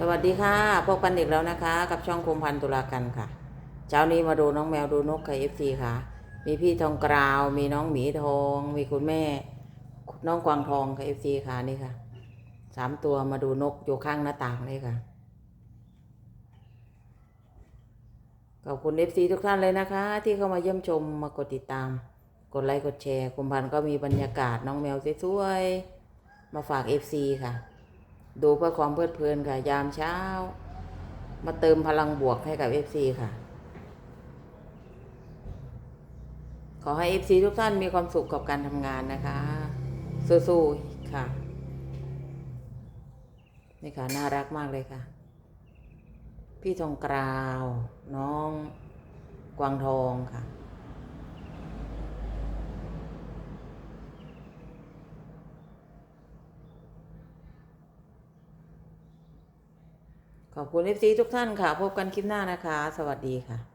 สวัสดีค่ะพบกันอีกแล้วนะคะ กับช่องคมพันธุ์ตุลากันค่ะ เช้านี้มาดูน้องแมวดูนกค่ะเอฟซีค่ะ มีพี่ทองกราว มีน้องหมีทอง มีคุณแม่ น้องกวางทองค่ะเอฟซีค่ะนี่ค่ะสามตัวมาดูนกอยู่ข้างหน้าต่างเลยค่ะขอบคุณเอฟซีทุกท่านเลยนะคะ ที่เข้ามาเยี่ยมชมมากดติดตาม กดไลค์กดแชร์คุมพันธ์ก็มีบรรยากาศน้องแมวสวยๆมาฝากเอฟซีค่ะ ดูเพื่อความเพลิดเพลินค่ะ ยามเช้า มาเติมพลังบวกให้กับ FC ค่ะ ขอให้ FC ทุกท่านมีความสุขกับการทำงานนะคะ สู้ๆค่ะ นี่ค่ะ น่ารักมากเลยค่ะ พี่ทองกราว น้อง กวางทองค่ะ ขอบคุณเลฟซีทุกท่านค่ะ พบกันคลิปหน้านะคะ สวัสดีค่ะ